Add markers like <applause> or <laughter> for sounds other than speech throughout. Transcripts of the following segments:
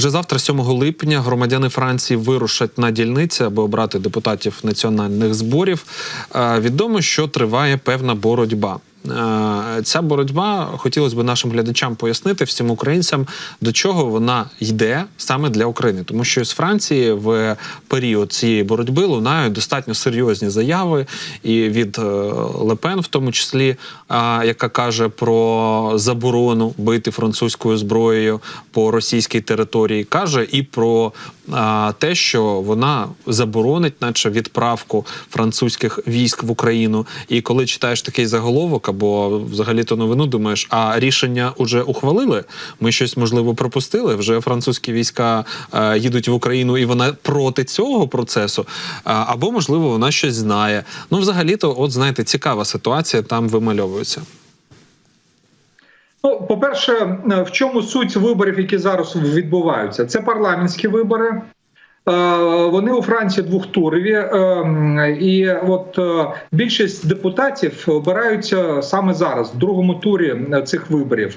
Вже завтра, 7 липня, громадяни Франції вирушать на дільниці, аби обрати депутатів національних зборів. Е, Відомо, що триває певна боротьба. Е, Ця боротьба хотілося б нашим глядачам пояснити всім українцям, до чого вона йде саме для України, тому що з Франції в період цієї боротьби лунають достатньо серйозні заяви, і від е, Лепен, в тому числі, е, яка каже про заборону бити французькою зброєю по російській території, каже і про те, що вона заборонить, наче відправку французьких військ в Україну. І коли читаєш такий заголовок або взагалі то новину, думаєш, а рішення вже ухвалили? Ми щось можливо пропустили. Вже французькі війська е, їдуть в Україну, і вона проти цього процесу. А, або можливо вона щось знає. Ну, взагалі, то, от знаєте, цікава ситуація там вимальовується. Ну, по-перше, в чому суть виборів, які зараз відбуваються? Це парламентські вибори. Е, Вони у Франції двохтурові, е, і от е, більшість депутатів обираються саме зараз, в другому турі цих виборів.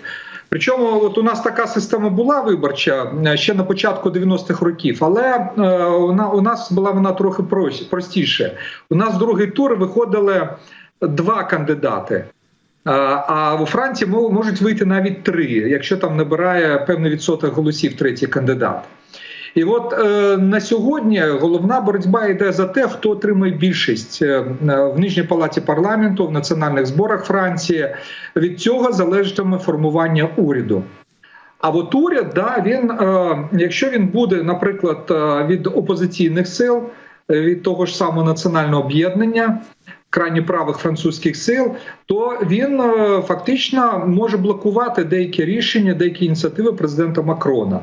Причому, от у нас така система була виборча ще на початку 90-х років, але вона у нас була вона трохи простіше. У нас в другий тур виходили два кандидати. А у Франції можуть вийти навіть три, якщо там набирає певний відсоток голосів третій кандидат. І от е, на сьогодні головна боротьба йде за те, хто отримає більшість в нижній палаті парламенту в національних зборах Франції. Від цього залежатиме формування уряду. А от уряд, да, він, е, якщо він буде, наприклад, від опозиційних сил, від того ж самого національного об'єднання крайні правих французьких сил, то він фактично може блокувати деякі рішення, деякі ініціативи президента Макрона.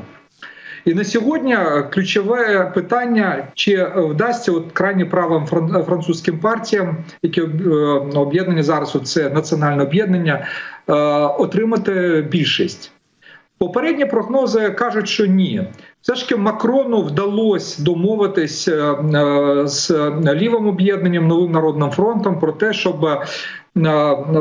І на сьогодні ключове питання: чи вдасться от крайні правим французьким партіям, які об'єднані зараз, це національне об'єднання, отримати більшість. Попередні прогнози кажуть, що ні. Все ж таки Макрону вдалося домовитись з лівим об'єднанням новим народним фронтом про те, щоб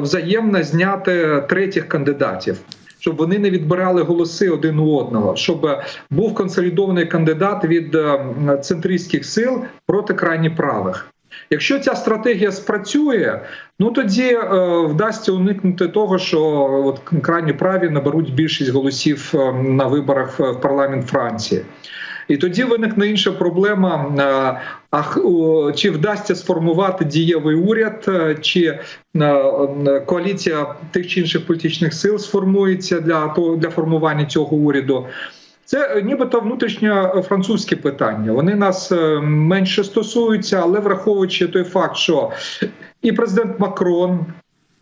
взаємно зняти третіх кандидатів. Щоб вони не відбирали голоси один у одного, щоб був консолідований кандидат від центристських сил проти крайні правих. Якщо ця стратегія спрацює, ну тоді е, вдасться уникнути того, що от крайні праві наберуть більшість голосів на виборах в парламент Франції. І тоді виникне інша проблема: а чи вдасться сформувати дієвий уряд, чи коаліція тих чи інших політичних сил сформується для того для формування цього уряду. Це нібито внутрішньо французьке питання. Вони нас менше стосуються, але враховуючи той факт, що і президент Макрон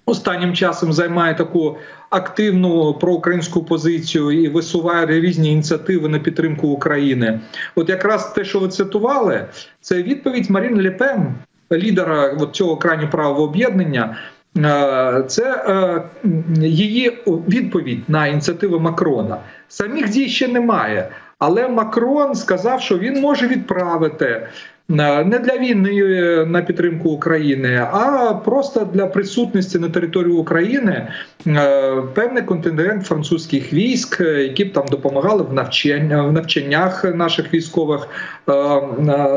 останнім часом займає таку активну проукраїнську позицію і висуває різні ініціативи на підтримку України. От якраз те, що ви цитували, це відповідь Марін Лепен, лідера цього крайньо правого об'єднання. Це її відповідь на ініціативу Макрона. Самих дій ще немає, але Макрон сказав, що він може відправити не для війни на підтримку України, а просто для присутності на території України певний контингент французьких військ, які б там допомагали в навчання в навчаннях наших військових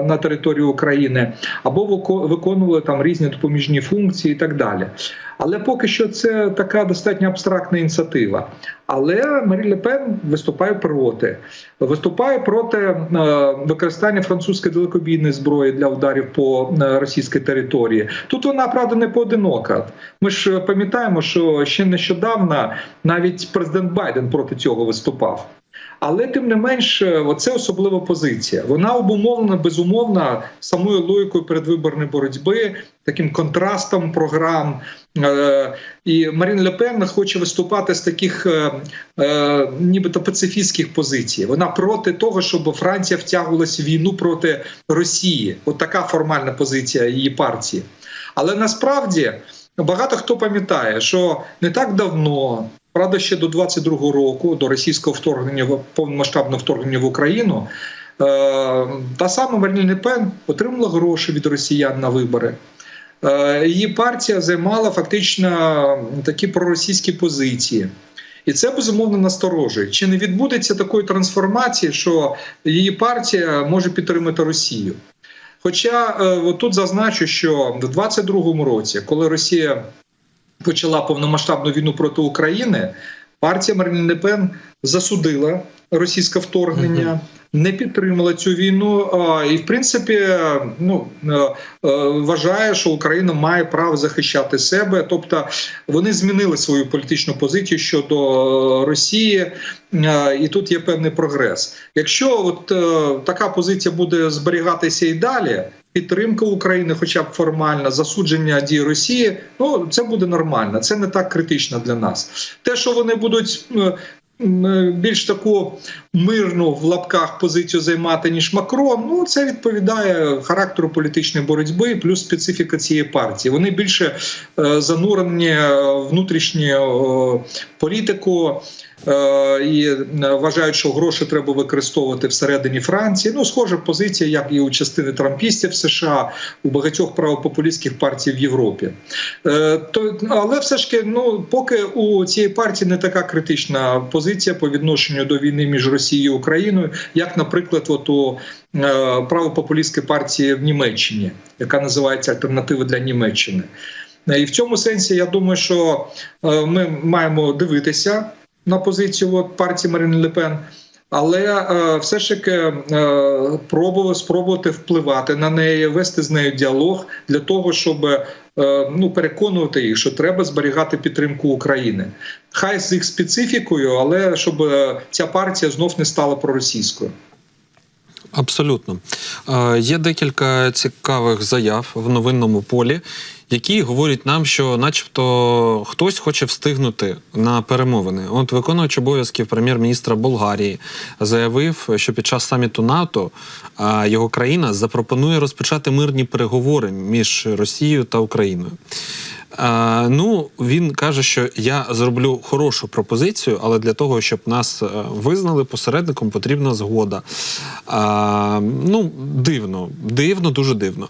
на території України, або виконували там різні допоміжні функції і так далі. Але поки що це така достатньо абстрактна ініціатива. Але Марі Лепен виступає проти, виступає проти е, використання французької далекобійної зброї для ударів по е, російській території. Тут вона правда не поодинока. Ми ж пам'ятаємо, що ще нещодавно навіть президент Байден проти цього виступав. Але тим не менш, це особлива позиція. Вона обумовлена безумовно самою логікою передвиборної боротьби, таким контрастом програм. Е, і Марін Лепен хоче виступати з таких, е, е, нібито пацифістських позицій. Вона проти того, щоб Франція втягувалася в війну проти Росії. От така формальна позиція її партії. Але насправді багато хто пам'ятає, що не так давно. Правда, ще до 22-го року, до російського вторгнення повномасштабного вторгнення в Україну, е, та сама Марін Пен отримала гроші від росіян на вибори. Е, її партія займала фактично такі проросійські позиції. І це безумовно насторожує. Чи не відбудеться такої трансформації, що її партія може підтримати Росію? Хоча е, тут зазначу, що в 22-му році, коли Росія почала повномасштабну війну проти України, партія Марін Ле Пен засудила російське вторгнення. Не підтримала цю війну і, в принципі, ну е, е, вважає, що Україна має право захищати себе. Тобто вони змінили свою політичну позицію щодо Росії, е, і тут є певний прогрес. Якщо от така позиція буде зберігатися і далі, підтримка України, хоча б формальна, засудження дій Росії, ну це буде нормально. Це не так критично для нас. Те, що вони будуть. е, Більш таку мирну в лапках позицію займати ніж Макрон. Ну це відповідає характеру політичної боротьби, плюс специфіка цієї партії. Вони більше е, занурені внутрішню е, політику. Е, І е, вважають, що гроші треба використовувати всередині Франції. Ну, схожа позиція, як і у частини трампістів США, у багатьох правопопулістських партій в Європі. Е, То, але все ж таки, ну поки у цієї партії не така критична позиція по відношенню до війни між Росією і Україною, як, наприклад, от у правопопулістської партії в Німеччині, яка називається Альтернатива для Німеччини. І в цьому сенсі я думаю, що ми маємо дивитися на позицію от, партії Марини Ле Пен. Але е, все ж таки е, пробував спробувати впливати на неї, вести з нею діалог для того, щоб е, ну переконувати їх, що треба зберігати підтримку України. Хай з їх специфікою, але щоб е, ця партія знов не стала проросійською. Абсолютно. Е, Є декілька цікавих заяв в новинному полі, які говорять нам, що, начебто, хтось хоче встигнути на перемовини. От виконувач обов'язків прем'єр-міністра Болгарії заявив, що під час саміту НАТО його країна запропонує розпочати мирні переговори між Росією та Україною. Ну, він каже, що я зроблю хорошу пропозицію, але для того, щоб нас е, визнали посередником, потрібна згода. Ну, дивно, дивно, дуже дивно.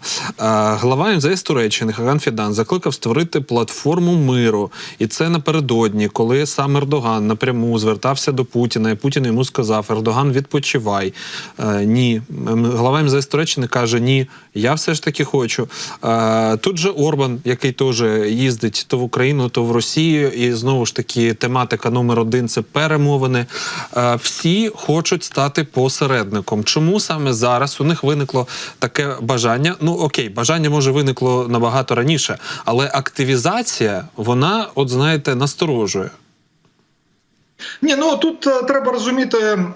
Глава МЗС Туреччини Хаган Фідан закликав створити платформу миру. І це напередодні, коли сам Ердоган напряму звертався до Путіна, і Путін йому сказав: Ердоган, відпочивай. Е, ні. Глава МЗС Туреччини каже: Ні, я все ж таки хочу. Тут же Орбан, який теж їздить то в Україну, то в Росію, і знову ж таки тематика номер один це перемовини. Всі хочуть стати посередником. Чому саме зараз у них виникло таке бажання? Ну окей, бажання може виникло набагато раніше, але активізація, вона, от знаєте, насторожує. Ні, ну тут е, треба розуміти е,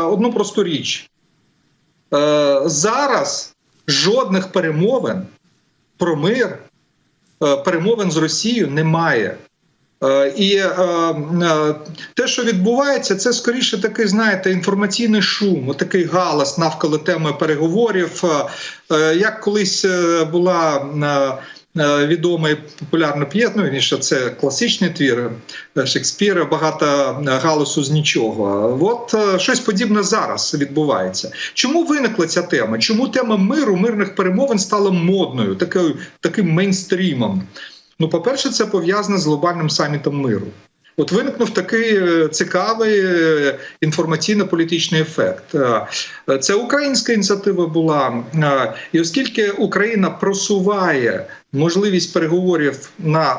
одну просту річ. Е, зараз жодних перемовин про мир, е, перемовин з Росією немає. Е, І е, те, що відбувається, це скоріше такий, знаєте, інформаційний шум, такий галас навколо теми переговорів. Як колись була е, популярний відома і популярна п'єса, ну вірніше, це класичний твір е, Шекспіра, багато е, галасу з нічого. От щось подібне зараз відбувається. Чому виникла ця тема? Чому тема миру, мирних перемовин стала модною, такою, таким мейнстрімом? Ну, по-перше, це пов'язане з глобальним самітом миру. От виникнув такий е, цікавий е, інформаційно-політичний ефект. Е, Це українська ініціатива була, і оскільки Україна просуває можливість переговорів на,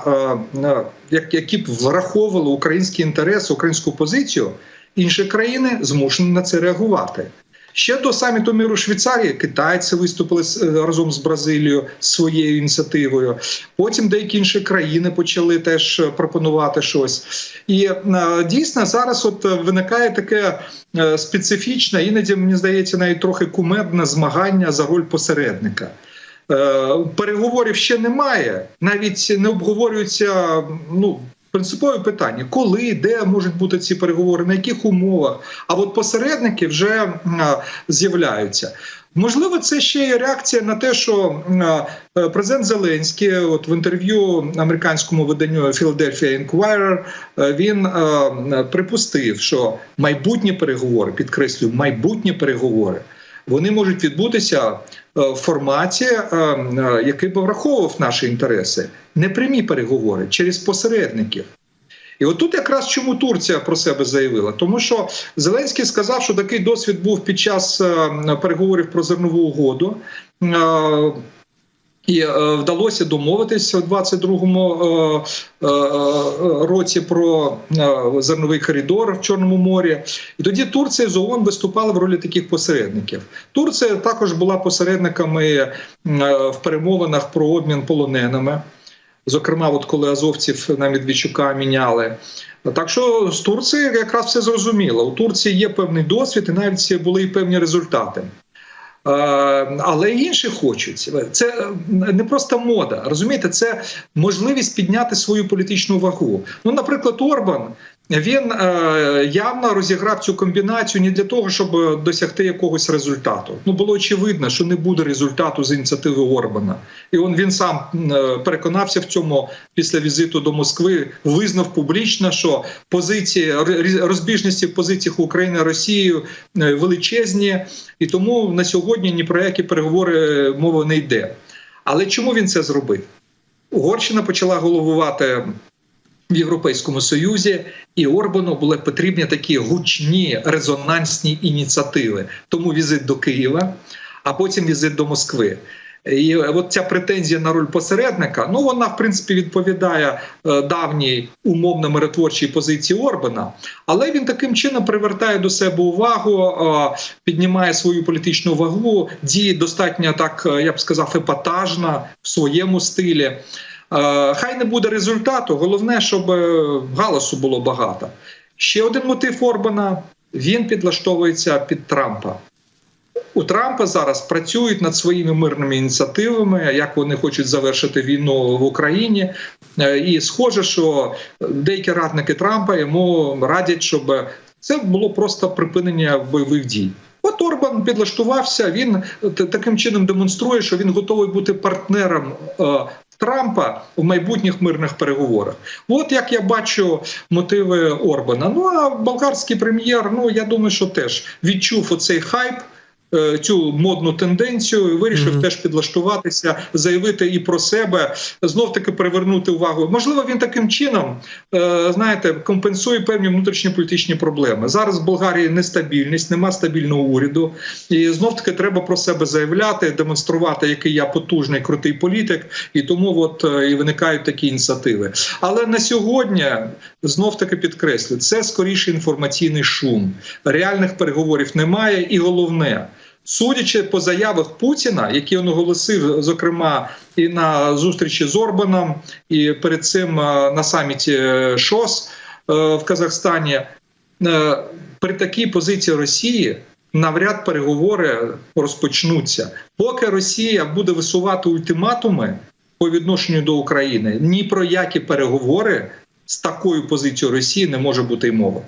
на які б враховували українські інтерес, українську позицію, інші країни змушені на це реагувати. Ще до саміту миру Швейцарії китайці виступили е, разом з Бразилією своєю ініціативою. Потім деякі інші країни почали теж е, пропонувати щось. І е, дійсно зараз от виникає таке специфічне, іноді мені здається, навіть трохи кумедне змагання за роль посередника. Переговорів ще немає, навіть не обговорюються ну. Принципові питання, коли, де можуть бути ці переговори, на яких умовах. А от посередники вже з'являються. Можливо, це ще є реакція на те, що е, президент Зеленський, от в інтерв'ю американському виданню Philadelphia Inquirer, е, він е, припустив, що майбутні переговори, підкреслюю, майбутні переговори, вони можуть відбутися е, в форматі, е, е, який би враховував наші інтереси, не прямі переговори через посередників. І отут якраз чому Турція про себе заявила, тому що Зеленський сказав, що такий досвід був під час переговорів про зернову угоду. І е, вдалося домовитися у 22-му е, е, році про зерновий коридор в Чорному морі. І тоді Турція з ООН виступала в ролі таких посередників. Турція також була посередниками в перемовинах про обмін полоненими. Зокрема, от коли азовців на Медведчука міняли. Так що з Турції якраз все зрозуміло. У Турції є певний досвід, і навіть були і певні результати. Е, Але інші хочуть. Це не просто мода. Розумієте, це можливість підняти свою політичну вагу. Ну, наприклад, Орбан. Він е, явно розіграв цю комбінацію не для того, щоб досягти якогось результату. Ну було очевидно, що не буде результату з ініціативи Орбана, і он він сам е, переконався в цьому після візиту до Москви. Визнав публічно, що позиції розбіжності в позиціях України і Росією е, величезні, і тому на сьогодні ні про які переговори мова не йде. Але чому він це зробив? Угорщина почала головувати в Європейському Союзі, і Орбану були потрібні такі гучні резонансні ініціативи. Тому візит до Києва, а потім візит до Москви. І от ця претензія на роль посередника, ну вона в принципі відповідає е, давній умовно миротворчій позиції Орбана, але він таким чином привертає до себе увагу, е, піднімає свою політичну вагу, діє достатньо так, е, я б сказав, епатажно в своєму стилі. Е, Хай не буде результату. Головне, щоб е, галасу було багато. Ще один мотив Орбана: він підлаштовується під Трампа. У Трампа зараз працюють над своїми мирними ініціативами, як вони хочуть завершити війну в Україні. Е, І схоже, що деякі радники Трампа йому радять, щоб це було просто припинення бойових дій. От Орбан підлаштувався. Він таким чином демонструє, що він готовий бути партнером Трампа в майбутніх мирних переговорах. От як я бачу мотиви Орбана. Ну а болгарський прем'єр, ну я думаю, що теж відчув оцей хайп. Е, Цю модну тенденцію і вирішив Мгм. теж підлаштуватися, заявити і про себе, знов таки привернути увагу. Можливо, він таким чином, е, знаєте, компенсує певні внутрішньополітичні проблеми. Зараз в Болгарії нестабільність, нема стабільного уряду, і знов таки треба про себе заявляти, демонструвати, який я потужний, крутий політик, і тому от е, і виникають такі ініціативи. Але на сьогодні знов таки підкреслю, це скоріше інформаційний шум. Реальних переговорів немає, і головне. Судячи по заявах Путіна, які він оголосив, зокрема, і на зустрічі з Орбаном, і перед цим е, на саміті е, ШОС е, в Казахстані, при такій позиції Росії навряд переговори розпочнуться. Поки Росія буде висувати ультиматуми по відношенню до України, ні про які переговори з такою позицією Росії не може бути й мови.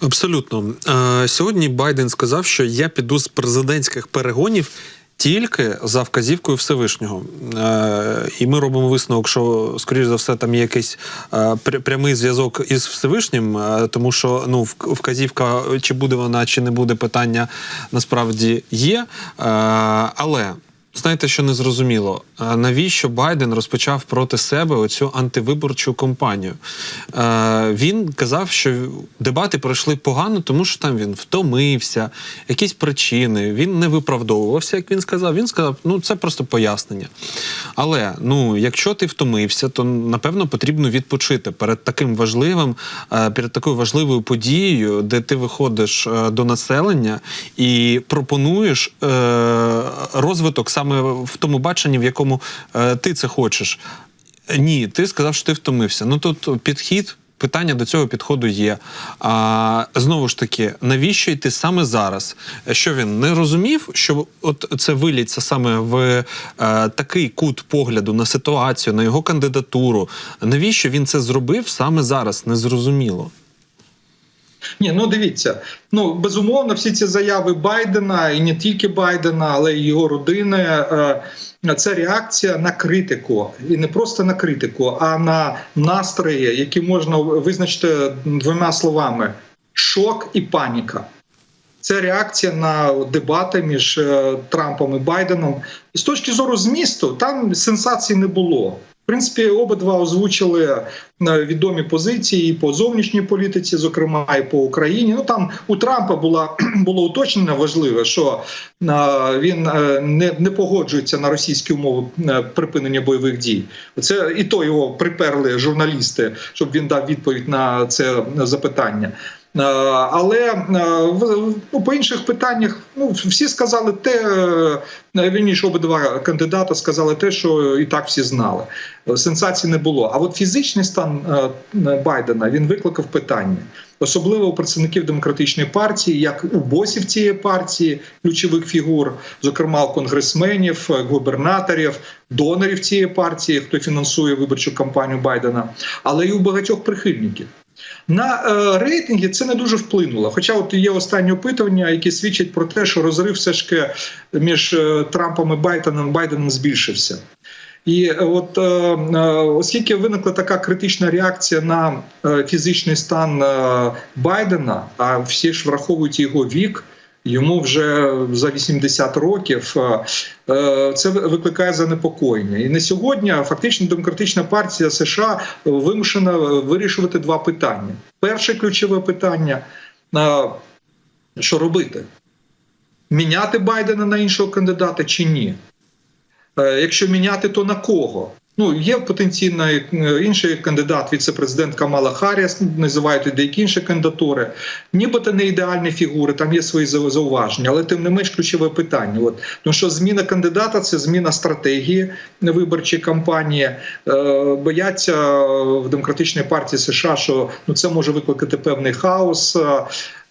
Абсолютно. Е, Сьогодні Байден сказав, що я піду з президентських перегонів. Тільки за вказівкою Всевишнього, е, і ми робимо висновок, що скоріш за все там є якийсь е, прямий зв'язок із Всевишнім, тому що ну вказівка, чи буде вона, чи не буде питання, насправді є. Але знаєте, що не зрозуміло, Е, навіщо Байден розпочав проти себе оцю антивиборчу кампанію? Він казав, що дебати пройшли погано, тому що там він втомився, якісь причини. Він не виправдовувався, як він сказав. Він сказав, ну це просто пояснення. Але ну, якщо ти втомився, то напевно потрібно відпочити перед таким важливим, перед такою важливою подією, де ти виходиш е, до населення і пропонуєш е, розвиток саме в тому баченні, в якому е, ти це хочеш. Ні, ти сказав, що ти втомився. Ну тут підхід. Питання до цього підходу є. А знову ж таки, навіщо йти саме зараз? Що він не розумів, що от це виліться саме в е, такий кут погляду на ситуацію, на його кандидатуру? Навіщо він це зробив саме зараз? Незрозуміло. Ні, ну дивіться. Ну безумовно, всі ці заяви Байдена і не тільки Байдена, але й його родини. е, Це реакція на критику, і не просто на критику, а на настрої, які можна визначити двома словами: шок і паніка. Це реакція на дебати між е, Трампом і Байденом. І з точки зору змісту, там сенсацій не було. В принципі, обидва озвучили е, відомі позиції і по зовнішній політиці, зокрема і по Україні. Ну там у Трампа була <clears throat> було уточнення важливе, що е, він е, не, не погоджується на російські умови припинення бойових дій. Це і то його приперли журналісти, щоб він дав відповідь на це запитання. Е, Але е, в- по інших питаннях ну, всі сказали те, е, вірніше обидва кандидата сказали те, що і так всі знали. Сенсацій не було. А от фізичний стан Байдена він викликав питання, особливо у представників демократичної партії, як у босів цієї партії, ключових фігур, зокрема конгресменів, губернаторів, донорів цієї партії, хто фінансує виборчу кампанію Байдена, але й у багатьох прихильників. На е, рейтинги це не дуже вплинуло. Хоча от є останні опитування, які свідчать про те, що розрив все ж між е, Трампом і Байденом Байденом збільшився. І е, от е, е, оскільки виникла така критична реакція на фізичний стан Байдена, а всі ж враховують його вік. Йому вже за 80 років е, е, це викликає занепокоєння. І на сьогодні фактично демократична партія США вимушена вирішувати два питання. Перше ключове питання: е, що робити? Міняти Байдена на іншого кандидата чи ні? Якщо міняти, то на кого? Ну, є потенційно е, інший кандидат, віце-президент Камала Харріс, називають деякі інші кандидатури. Нібито не ідеальні фігури, там є свої зауваження, але тим не менш ключове питання. От, тому що зміна кандидата це зміна стратегії виборчої кампанії. Е, бояться в демократичній партії США, що ну це може викликати певний хаос.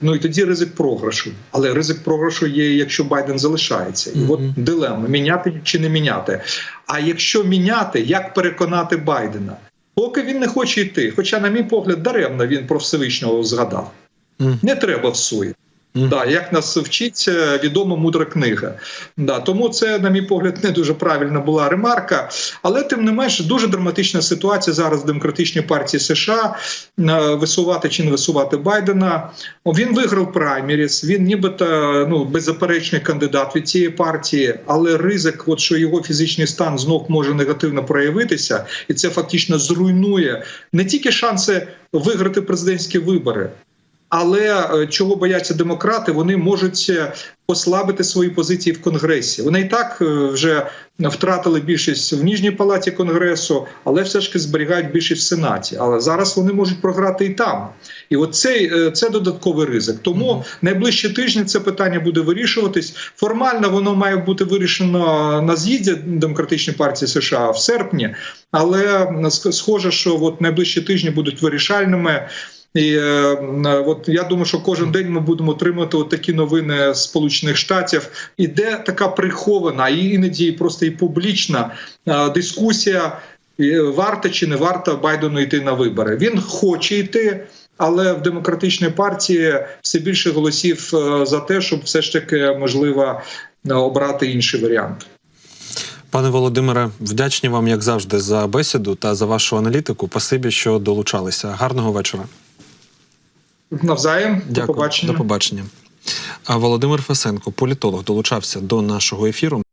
Ну і тоді ризик програшу. Але ризик програшу є, якщо Байден залишається. І от Мгм. дилема: міняти чи не міняти. А якщо міняти, як переконати Байдена? Поки він не хоче йти. Хоча, на мій погляд, даремно він про Всевишнього згадав. Мгм. Не треба всує. Да, як нас вчить е, відома мудра книга. Да, тому це, на мій погляд, не дуже правильна була ремарка. Але тим не менш дуже драматична ситуація зараз в демократичній партії США е, висувати чи не висувати Байдена. Він виграв прайміріс, він нібито ну беззаперечний кандидат від цієї партії, але ризик, от що його фізичний стан знов може негативно проявитися, і це фактично зруйнує не тільки шанси виграти президентські вибори. Але е, чого бояться демократи, вони можуть е, послабити свої позиції в Конгресі. Вони і так е, вже втратили більшість в нижній палаті Конгресу, але все ж таки зберігають більшість в Сенаті. Але зараз вони можуть програти і там. І от цей це додатковий ризик. Тому найближчі тижні це питання буде вирішуватись. Формально воно має бути вирішено на з'їзді демократичної партії США в серпні, але схоже, що от найближчі тижні будуть вирішальними. І е, от я думаю, що кожен день ми будемо отримати от такі новини з Сполучених Штатів. Іде така прихована і іноді просто і публічна е, дискусія. е, Варто чи не варто Байдену йти на вибори. Він хоче йти, але в демократичній партії все більше голосів е, за те, щоб все ж таки можливо е, обрати інший варіант. Пане Володимире, вдячні вам, як завжди, за бесіду та за вашу аналітику. Пасибі, що долучалися. Гарного вечора. Навзаєм Дякую. до побачення. До побачення. А Володимир Фесенко, політолог, долучався до нашого ефіру.